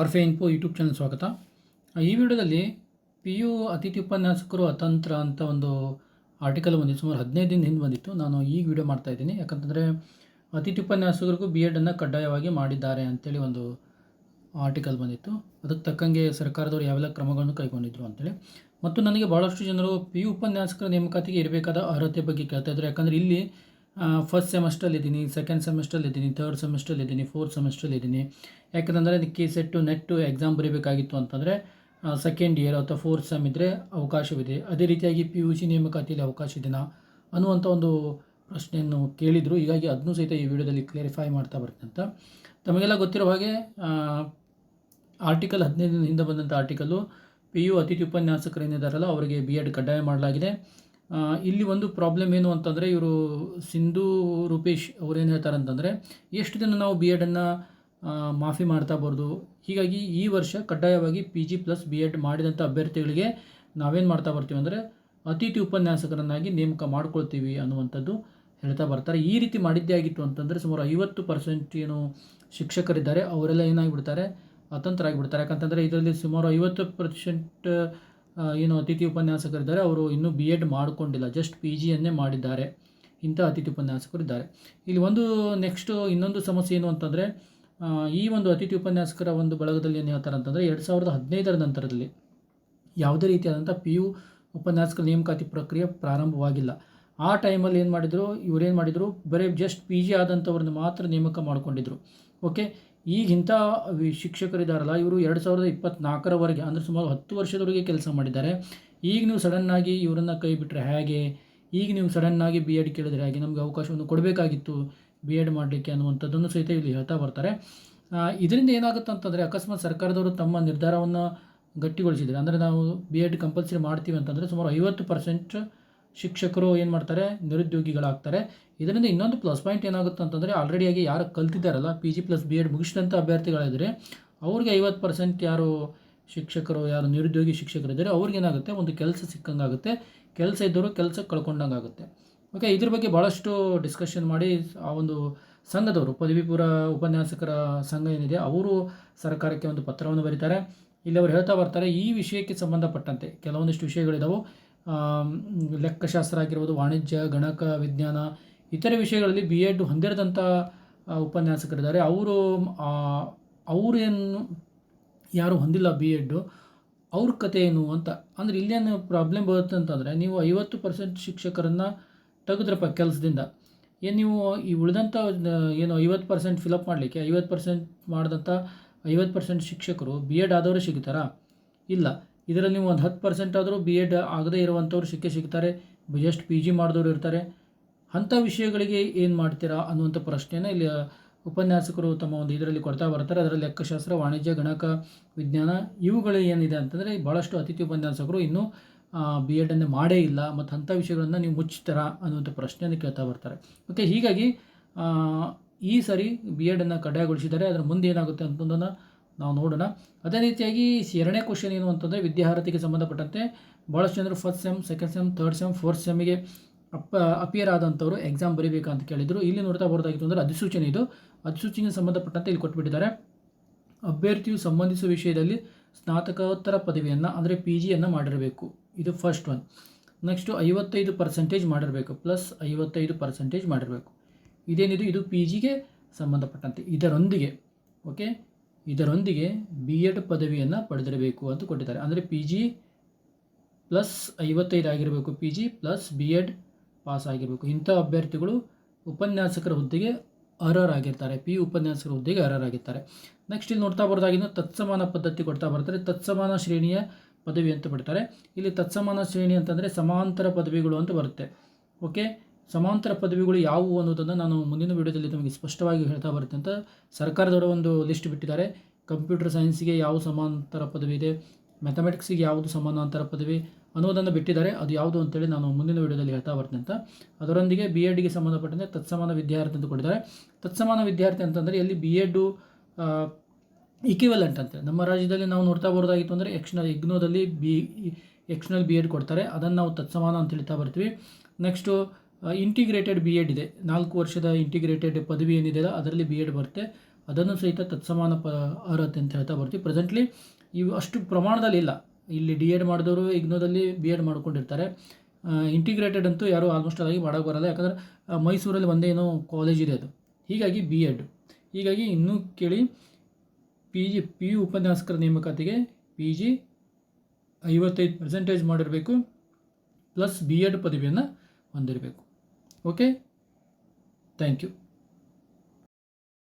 ಆರ್ಫೆ info YouTube channel ಸ್ವಾಗತ. ಈ ವಿಡಿಯೋದಲ್ಲಿ ಪಿ ಯು ಅತಿಥಿ ಉಪನ್ಯಾಸಕರು ಅತಂತ್ರ ಅಂತ ಒಂದು ಆರ್ಟಿಕಲ್ ಬಂದಿತ್ತು, ಸುಮಾರು ಹದಿನೈದು ದಿನ ಹಿಂದೆ ಬಂದಿತ್ತು. ನಾನು ಈಗ ವಿಡಿಯೋ ಮಾಡ್ತಾ ಇದ್ದೀನಿ. ಯಾಕಂತಂದರೆ ಅತಿಥಿ ಉಪನ್ಯಾಸಕರಿಗೂ ಬಿ ಎಡನ್ನು ಕಡ್ಡಾಯವಾಗಿ ಮಾಡಿದ್ದಾರೆ ಅಂತೇಳಿ ಒಂದು ಆರ್ಟಿಕಲ್ ಬಂದಿತ್ತು. ಅದಕ್ಕೆ ತಕ್ಕಂಗೆ ಸರ್ಕಾರದವರು ಯಾವೆಲ್ಲ ಕ್ರಮಗಳನ್ನು ಕೈಗೊಂಡಿದ್ರು ಅಂತೇಳಿ. ಮತ್ತು ನನಗೆ ಭಾಳಷ್ಟು ಜನರು ಪಿ ಯು ಉಪನ್ಯಾಸಕರ ನೇಮಕಾತಿಗೆ ಇರಬೇಕಾದ ಅರ್ಹತೆ ಬಗ್ಗೆ ಕೇಳ್ತಾ ಇದ್ದಾರೆ ಯಾಕಂದರೆ ಇಲ್ಲಿ ಫಸ್ಟ್ ಸೆಮಿಸ್ಟ್ರಲ್ಲಿ ಇದ್ದೀನಿ ಸೆಕೆಂಡ್ ಸೆಮಿಸ್ಟ್ರಲ್ಲಿ ಇದ್ದೀನಿ ಥರ್ಡ್ ಸೆಮಿಸ್ಟ್ರಲ್ಲಿ ಇದ್ದೀನಿ ಫೋರ್ತ್ ಸೆಮಿಸ್ಟ್ರಲ್ಲಿ ಇದ್ದೀನಿ ಯಾಕಂದರೆ ಅದಕ್ಕೆ ಸೆಟ್ಟು ನೆಟ್ಟು ಎಕ್ಸಾಮ್ ಬರೀಬೇಕಾಗಿತ್ತು ಅಂತಂದರೆ ಸೆಕೆಂಡ್ ಇಯರ್ ಅಥವಾ ಫೋರ್ತ್ ಸೆಮ್ ಇದ್ದರೆ ಅವಕಾಶವಿದೆ. ಅದೇ ರೀತಿಯಾಗಿ ಪಿ ಯು ಸಿ ನೇಮಕಾತಿಯಲ್ಲಿ ಅವಕಾಶ ಇದೆಯಾ ಅನ್ನುವಂಥ ಒಂದು ಪ್ರಶ್ನೆಯನ್ನು ಕೇಳಿದರು. ಹೀಗಾಗಿ ಅದನ್ನೂ ಸಹಿತ ಈ ವಿಡಿಯೋದಲ್ಲಿ ಕ್ಲಿಯರಿಫೈ ಮಾಡ್ತಾ ಬರ್ತೀನಿ ಅಂತ. ತಮಗೆಲ್ಲ ಗೊತ್ತಿರೋ ಹಾಗೆ ಆರ್ಟಿಕಲ್ ಹದಿನೈದು ದಿನ ಹಿಂದೆ ಬಂದಂಥ ಆರ್ಟಿಕಲ್ಲು ಪಿ ಯು ಅತಿಥಿ ಉಪನ್ಯಾಸಕರು ಏನಿದ್ದಾರಲ್ಲ ಅವರಿಗೆ ಬಿ ಎಡ್ ಕಡ್ಡಾಯ ಮಾಡಲಾಗಿದೆ. ಇಲ್ಲಿ ಒಂದು ಪ್ರಾಬ್ಲಮ್ ಏನು ಅಂತಂದರೆ ಇವರು ಸಿಂಧು ರೂಪೇಶ್ ಅವ್ರೇನು ಹೇಳ್ತಾರೆ ಅಂತಂದರೆ ಎಷ್ಟು ದಿನ ನಾವು ಬಿ ಎಡನ್ನು ಮಾಫಿ ಮಾಡ್ತಾ ಬರೋದು. ಹೀಗಾಗಿ ಈ ವರ್ಷ ಕಡ್ಡಾಯವಾಗಿ P G plus B Ed ಮಾಡಿದಂಥ ಅಭ್ಯರ್ಥಿಗಳಿಗೆ ನಾವೇನು ಮಾಡ್ತಾ ಬರ್ತೀವಿ ಅಂದರೆ ಅತಿಥಿ ಉಪನ್ಯಾಸಕರನ್ನಾಗಿ ನೇಮಕ ಮಾಡ್ಕೊಳ್ತೀವಿ ಅನ್ನುವಂಥದ್ದು ಹೇಳ್ತಾ ಬರ್ತಾರೆ. ಈ ರೀತಿ ಮಾಡಿದ್ದೇ ಆಗಿತ್ತು ಅಂತಂದರೆ ಸುಮಾರು ಐವತ್ತು ಪರ್ಸೆಂಟ್ ಏನು ಶಿಕ್ಷಕರಿದ್ದಾರೆ, ಅವರೆಲ್ಲ ಏನಾಗಿಬಿಡ್ತಾರೆ? ಅತಂತ್ರ ಆಗಿಬಿಡ್ತಾರೆ ಯಾಕಂತಂದರೆ ಇದರಲ್ಲಿ ಸುಮಾರು ಐವತ್ತು ಪರ್ಸೆಂಟ್ ಏನು ಅತಿಥಿ ಉಪನ್ಯಾಸಕರಿದ್ದಾರೆ, ಅವರು ಇನ್ನೂ ಬಿ ಎಡ್ ಮಾಡಿಕೊಂಡಿಲ್ಲ. ಜಸ್ಟ್ ಪಿ ಜಿಯನ್ನೇ ಮಾಡಿದ್ದಾರೆ. ಇಂಥ ಅತಿಥಿ ಉಪನ್ಯಾಸಕರು ಇದ್ದಾರೆ ಇಲ್ಲಿ ಒಂದು ನೆಕ್ಸ್ಟು ಇನ್ನೊಂದು ಸಮಸ್ಯೆ ಏನು ಅಂತಂದರೆ ಈ ಒಂದು ಅತಿಥಿ ಉಪನ್ಯಾಸಕರ ಒಂದು ಬಳಗದಲ್ಲಿ ಏನು ಹೇಳ್ತಾರೆ ಅಂತಂದರೆ ಎರಡು ಸಾವಿರದ ಹದಿನೈದರ ನಂತರದಲ್ಲಿ ಯಾವುದೇ ರೀತಿಯಾದಂಥ ಪಿ ಯು ಉಪನ್ಯಾಸಕ ನೇಮಕಾತಿ ಪ್ರಕ್ರಿಯೆ ಪ್ರಾರಂಭವಾಗಿಲ್ಲ. ಆ ಟೈಮಲ್ಲಿ ಏನು ಮಾಡಿದರು ಇವರೇನು ಮಾಡಿದರು, ಬರೀ ಜಸ್ಟ್ ಪಿ ಜಿ ಆದಂಥವ್ರನ್ನ ಮಾತ್ರ ನೇಮಕ ಮಾಡ್ಕೊಂಡಿದ್ರು. ಓಕೆ? ಈಗ ವಿ- ಶಿಕ್ಷಕರಿದ್ದಾರಲ್ಲ ಇವರು ಎರಡು ಸಾವಿರದ ಇಪ್ಪತ್ತ್ನಾಲ್ಕರವರೆಗೆ ಅಂದರೆ ಸುಮಾರು ಹತ್ತು ವರ್ಷದವರೆಗೆ ಕೆಲಸ ಮಾಡಿದ್ದಾರೆ. ಈಗ ನೀವು ಸಡನ್ನಾಗಿ ಇವರನ್ನು ಕೈ ಬಿಟ್ಟರೆ ಹೇಗೆ? ಈಗ ನೀವು ಸಡನ್ನಾಗಿ ಬಿ ಎಡ್ ಕೇಳಿದ್ರೆ ಹೇಗೆ? ನಮಗೆ ಅವಕಾಶವನ್ನು ಕೊಡಬೇಕಾಗಿತ್ತು. ಬಿ ಎಡ್ ಮಾಡಲಿಕ್ಕೆ ಅನ್ನುವಂಥದ್ದನ್ನು ಸಹಿತ ಇಲ್ಲಿ ಹೇಳ್ತಾ ಬರ್ತಾರೆ. ಇದರಿಂದ ಏನಾಗುತ್ತೆ ಅಂತಂದರೆ ಅಕಸ್ಮಾತ್ ಸರ್ಕಾರದವರು ತಮ್ಮ ನಿರ್ಧಾರವನ್ನು ಗಟ್ಟಿಗೊಳಿಸಿದರೆ, ಅಂದರೆ ನಾವು ಬಿ ಎಡ್ ಕಂಪಲ್ಸರಿ ಮಾಡ್ತೀವಿ ಅಂತಂದರೆ ಸುಮಾರು ಐವತ್ತು ಪರ್ಸೆಂಟ್ ಶಿಕ್ಷಕರು ಏನು ಮಾಡ್ತಾರೆ, ನಿರುದ್ಯೋಗಿಗಳಾಗ್ತಾರೆ. ಇದರಿಂದ ಇನ್ನೊಂದು ಪ್ಲಸ್ ಪಾಯಿಂಟ್ ಏನಾಗುತ್ತೆ ಅಂತಂದರೆ ಆಲ್ರೆಡಿಯಾಗಿ ಯಾರು ಕಲ್ತಿದ್ದಾರಲ್ಲ P G plus B Ed ಮುಗಿಸಿದಂಥ ಅಭ್ಯರ್ಥಿಗಳಿದ್ರೆ, ಅವ್ರಿಗೆ ಐವತ್ತು ಪರ್ಸೆಂಟ್ ಯಾರು ಶಿಕ್ಷಕರು, ಯಾರು ನಿರುದ್ಯೋಗಿ ಶಿಕ್ಷಕರಿದ್ದಾರೆ ಅವ್ರಿಗೇನಾಗುತ್ತೆ ಒಂದು ಕೆಲಸ ಸಿಕ್ಕಂಗಾಗುತ್ತೆ. ಕೆಲಸ ಇದ್ದವರು ಕೆಲಸ ಕಳ್ಕೊಂಡಂಗೆ ಆಗುತ್ತೆ ಓಕೆ ಇದ್ರ ಬಗ್ಗೆ ಭಾಳಷ್ಟು ಡಿಸ್ಕಷನ್ ಮಾಡಿ ಆ ಒಂದು ಸಂಘದವರು ಪದವಿಪೂರ ಉಪನ್ಯಾಸಕರ ಸಂಘ ಏನಿದೆ, ಅವರು ಸರ್ಕಾರಕ್ಕೆ ಒಂದು ಪತ್ರವನ್ನು ಬರೀತಾರೆ. ಇಲ್ಲಿ ಅವರು ಹೇಳ್ತಾ ಬರ್ತಾರೆ, ಈ ವಿಷಯಕ್ಕೆ ಸಂಬಂಧಪಟ್ಟಂತೆ ಕೆಲವೊಂದಿಷ್ಟು ವಿಷಯಗಳಿದ್ದಾವೆ ಲೆಕ್ಕಶಾಸ್ತ್ರ ಆಗಿರ್ಬೋದು, ವಾಣಿಜ್ಯ, ಗಣಕ, ವಿಜ್ಞಾನ, ಇತರೆ ವಿಷಯಗಳಲ್ಲಿ ಬಿ ಎಡ್ ಹೊಂದಿರದಂಥ ಉಪನ್ಯಾಸಕರಿದ್ದಾರೆ. ಅವರು ಅವರೇನು, ಯಾರು ಹೊಂದಿಲ್ಲ ಬಿ ಎಡ್ಡು ಅವ್ರ ಕತೆ ಏನು ಅಂತ. ಅಂದರೆ ಇಲ್ಲೇನು ಪ್ರಾಬ್ಲಮ್ ಬರುತ್ತೆ ಅಂತಂದರೆ, ನೀವು ಐವತ್ತು ಪರ್ಸೆಂಟ್ ಶಿಕ್ಷಕರನ್ನು ತೆಗೆದ್ರಪ್ಪ ಕೆಲಸದಿಂದ. ಏನು ನೀವು ಈ ಉಳಿದಂಥ ಏನು ಐವತ್ತು ಪರ್ಸೆಂಟ್ ಫಿಲಪ್ ಮಾಡಲಿಕ್ಕೆ, ಐವತ್ತು ಪರ್ಸೆಂಟ್ ಮಾಡಿದಂಥ ಐವತ್ತು ಪರ್ಸೆಂಟ್ ಶಿಕ್ಷಕರು ಬಿ ಎಡ್ ಆದವರು ಸಿಗ್ತಾರಾ? ಇಲ್ಲ. ಇದರಲ್ಲಿ ನೀವು ಒಂದು ಹತ್ತು ಪರ್ಸೆಂಟ್ ಆದರೂ ಬಿ ಎಡ್ ಆಗದೇ ಇರುವಂಥವ್ರು ಸಿಕ್ಕೇ ಸಿಗ್ತಾರೆ. ಜಸ್ಟ್ ಪಿ ಜಿ ಮಾಡಿದವರು ಇರ್ತಾರೆ. ಅಂಥ ವಿಷಯಗಳಿಗೆ ಏನು ಮಾಡ್ತೀರಾ ಅನ್ನುವಂಥ ಪ್ರಶ್ನೆನ ಇಲ್ಲಿ ಉಪನ್ಯಾಸಕರು ತಮ್ಮ ಒಂದು ಇದರಲ್ಲಿ ಕೊಡ್ತಾ ಬರ್ತಾರೆ. ಅದರಲ್ಲಿ ಲೆಕ್ಕಶಾಸ್ತ್ರ, ವಾಣಿಜ್ಯ, ಗಣಕ, ವಿಜ್ಞಾನ ಇವುಗಳು ಏನಿದೆ ಅಂತಂದರೆ ಭಾಳಷ್ಟು ಅತಿಥಿ ಉಪನ್ಯಾಸಕರು ಇನ್ನೂ ಬಿ ಎಡನ್ನು ಮಾಡೇ ಇಲ್ಲ, ಮತ್ತು ಅಂಥ ವಿಷಯಗಳನ್ನು ನೀವು ಮುಚ್ಚಿತರ ಅನ್ನುವಂಥ ಪ್ರಶ್ನೆಯನ್ನು ಕೇಳ್ತಾ ಬರ್ತಾರೆ. ಓಕೆ ಹೀಗಾಗಿ ಈ ಸರಿ ಬಿ ಎಡನ್ನು ಕಡ್ಡಾಯಗೊಳಿಸಿದರೆ ಅದರ ಮುಂದೆ ಏನಾಗುತ್ತೆ ಅಂತಂದನ್ನು ನಾವು ನೋಡೋಣ. ಅದೇ ರೀತಿಯಾಗಿ ಎರಡನೇ ಕ್ವಶನ್ ಏನು ಅಂತಂದರೆ ವಿದ್ಯಾರ್ಥಿಗೆ ಸಂಬಂಧಪಟ್ಟಂತೆ ಭಾಳಷ್ಟು ಜನರು first sem second sem third sem fourth ಸೆಮ್ಗೆ ಅಪ್ಪ ಅಪಿಯರ್ ಆದಂಥವ್ರು ಎಕ್ಸಾಮ್ ಬರೀಬೇಕು ಅಂತ ಕೇಳಿದರು. ಇಲ್ಲಿ ನೋಡ್ತಾ ಬರೋದಾಗಿತ್ತು ಅಂದರೆ ಅಧಿಸೂಚನೆ ಇದು. ಅಧಿಸೂಚನೆಗೆ ಸಂಬಂಧಪಟ್ಟಂತೆ ಇಲ್ಲಿ ಕೊಟ್ಬಿಟ್ಟಿದ್ದಾರೆ. ಅಭ್ಯರ್ಥಿಯು ಸಂಬಂಧಿಸುವ ವಿಷಯದಲ್ಲಿ ಸ್ನಾತಕೋತ್ತರ ಪದವಿಯನ್ನು, ಅಂದರೆ ಪಿ ಜಿಯನ್ನು ಮಾಡಿರಬೇಕು. ಇದು ಫಸ್ಟ್ ಒನ್ ನೆಕ್ಸ್ಟು ಐವತ್ತೈದು ಪರ್ಸೆಂಟೇಜ್ ಮಾಡಿರಬೇಕು ಪ್ಲಸ್ ಐವತ್ತೈದು ಪರ್ಸೆಂಟೇಜ್ ಮಾಡಿರಬೇಕು. ಇದೇನಿದು? ಇದು ಪಿ ಜಿಗೆ ಸಂಬಂಧಪಟ್ಟಂತೆ. ಇದರೊಂದಿಗೆ ಓಕೆ ಇದರೊಂದಿಗೆ ಬಿ ಎಡ್ ಪದವಿಯನ್ನು ಪಡೆದಿರಬೇಕು ಅಂತ ಕೊಟ್ಟಿದ್ದಾರೆ. ಅಂದರೆ ಪಿ ಜಿ ಪ್ಲಸ್ ಐವತ್ತೈದು ಆಗಿರಬೇಕು P G plus B Ed pass ಆಗಿರಬೇಕು. ಇಂಥ ಅಭ್ಯರ್ಥಿಗಳು ಉಪನ್ಯಾಸಕರ ಹುದ್ದೆಗೆ ಅರ್ಹರಾಗಿರ್ತಾರೆ. ಪಿ ಉಪನ್ಯಾಸಕರ ಹುದ್ದೆಗೆ ಅರ್ಹರಾಗಿರ್ತಾರೆ. ನೆಕ್ಸ್ಟ್ ಇಲ್ಲಿ ನೋಡ್ತಾ ಬರೋದಾಗಿನ ತತ್ಸಮಾನ ಪದ್ಧತಿ ಕೊಡ್ತಾ ಬರ್ತಾರೆ ತತ್ಸಮಾನ ಶ್ರೇಣಿಯ ಪದವಿ ಅಂತ ಬಿಡ್ತಾರೆ. ಇಲ್ಲಿ ತತ್ಸಮಾನ ಶ್ರೇಣಿ ಅಂತಂದರೆ ಸಮಾಂತರ ಪದವಿಗಳು ಅಂತ ಬರುತ್ತೆ. ಓಕೆ? ಸಮಾಂತರ ಪದವಿಗಳು ಯಾವುವು ಅನ್ನೋದನ್ನು ನಾನು ಮುಂದಿನ ವಿಡಿಯೋದಲ್ಲಿ ನಿಮಗೆ ಸ್ಪಷ್ಟವಾಗಿ ಹೇಳ್ತಾ ಬರುತ್ತೆ ಅಂತ ಸರ್ಕಾರದವರ ಒಂದು ಲಿಸ್ಟ್ ಬಿಟ್ಟಿದ್ದಾರೆ. ಕಂಪ್ಯೂಟರ್ ಸೈನ್ಸ್ಗೆ ಯಾವ ಸಮಾಂತರ ಪದವಿ ಇದೆ? ಮ್ಯಾಥಮೆಟಿಕ್ಸಿಗೆ ಯಾವುದು ಸಮಾನಾಂತರ ಪದವಿ? ಅನ್ನೋದನ್ನು ಬಿಟ್ಟಿದ್ದಾರೆ. ಅದು ಯಾವುದು ಅಂತೇಳಿ ನಾನು ಮುಂದಿನ ವಿಡಿಯೋದಲ್ಲಿ ಹೇಳ್ತಾ ಬರ್ತೀನಿ ಅಂತ. ಅದರೊಂದಿಗೆ ಬಿ ಎಡ್ಗೆ ಸಂಬಂಧಪಟ್ಟಂತೆ ತತ್ಸಮಾನ ವಿದ್ಯಾರ್ಥಿ ಅಂತ ಕೊಟ್ಟಿದ್ದಾರೆ. ತತ್ಸಮಾನ ವಿದ್ಯಾರ್ಥಿ ಅಂತಂದರೆ ಇಲ್ಲಿ ಬಿ ಎಡ್ಡು ಇಕ್ವಿವೆಲೆಂಟ್ ಅಂತ. ನಮ್ಮ ರಾಜ್ಯದಲ್ಲಿ ನಾವು ನೋಡ್ತಾ ಬರೋದಾಗಿತ್ತು ಅಂದರೆ ಎಕ್ಸ್ನಲ್ ಇಗ್ನೋದಲ್ಲಿ ಬಿ ಎಕ್ಸ್ನಲ್ ಬಿ ಎಡ್ ಕೊಡ್ತಾರೆ. ಅದನ್ನು ನಾವು ತತ್ಸಮಾನ ಅಂತ ಹೇಳ್ತಾ ಬರ್ತೀವಿ. ನೆಕ್ಸ್ಟು ಇಂಟಿಗ್ರೇಟೆಡ್ ಬಿ ಎಡ್ ಇದೆ. ನಾಲ್ಕು ವರ್ಷದ ಇಂಟಿಗ್ರೇಟೆಡ್ ಪದವಿ ಏನಿದೆ ಅದರಲ್ಲಿ ಬಿ ಎಡ್ ಬರುತ್ತೆ. ಅದನ್ನು ಸಹಿತ ತತ್ಸಮಾನ ಪ, ಅರ್ಹತೆ ಅಂತ ಹೇಳ್ತಾ ಬರ್ತೀವಿ. ಪ್ರೆಸೆಂಟ್ಲಿ ಇವು ಅಷ್ಟು ಪ್ರಮಾಣದಲ್ಲಿ ಇಲ್ಲ. ಇಲ್ಲಿ ಡಿ ಎಡ್ ಮಾಡಿದವರು ಇಗ್ನೋದಲ್ಲಿ ಬಿ ಎಡ್ ಮಾಡ್ಕೊಂಡಿರ್ತಾರೆ. ಇಂಟಿಗ್ರೇಟೆಡ್ ಅಂತೂ ಯಾರೂ ಆಲ್ಮೋಸ್ಟ್ ಅದಾಗಿ ಮಾಡೋಕ್ಕೆ ಬರಲ್ಲ. ಯಾಕಂದರೆ ಮೈಸೂರಲ್ಲಿ ಒಂದೇ ಏನೋ ಕಾಲೇಜ್ ಇದೆ ಅದು. ಹೀಗಾಗಿ ಬಿ ಎಡ್ ಹೀಗಾಗಿ ಇನ್ನೂ ಕೇಳಿ ಪಿ ಜಿ ಪಿ ಯು ಉಪನ್ಯಾಸಕರ ನೇಮಕಾತಿಗೆ ಪಿ ಜಿ ಐವತ್ತೈದು ಪರ್ಸೆಂಟೇಜ್ ಮಾಡಿರಬೇಕು ಪ್ಲಸ್ ಬಿ ಎಡ್ ಪದವಿಯನ್ನು ಹೊಂದಿರಬೇಕು. Okay thank you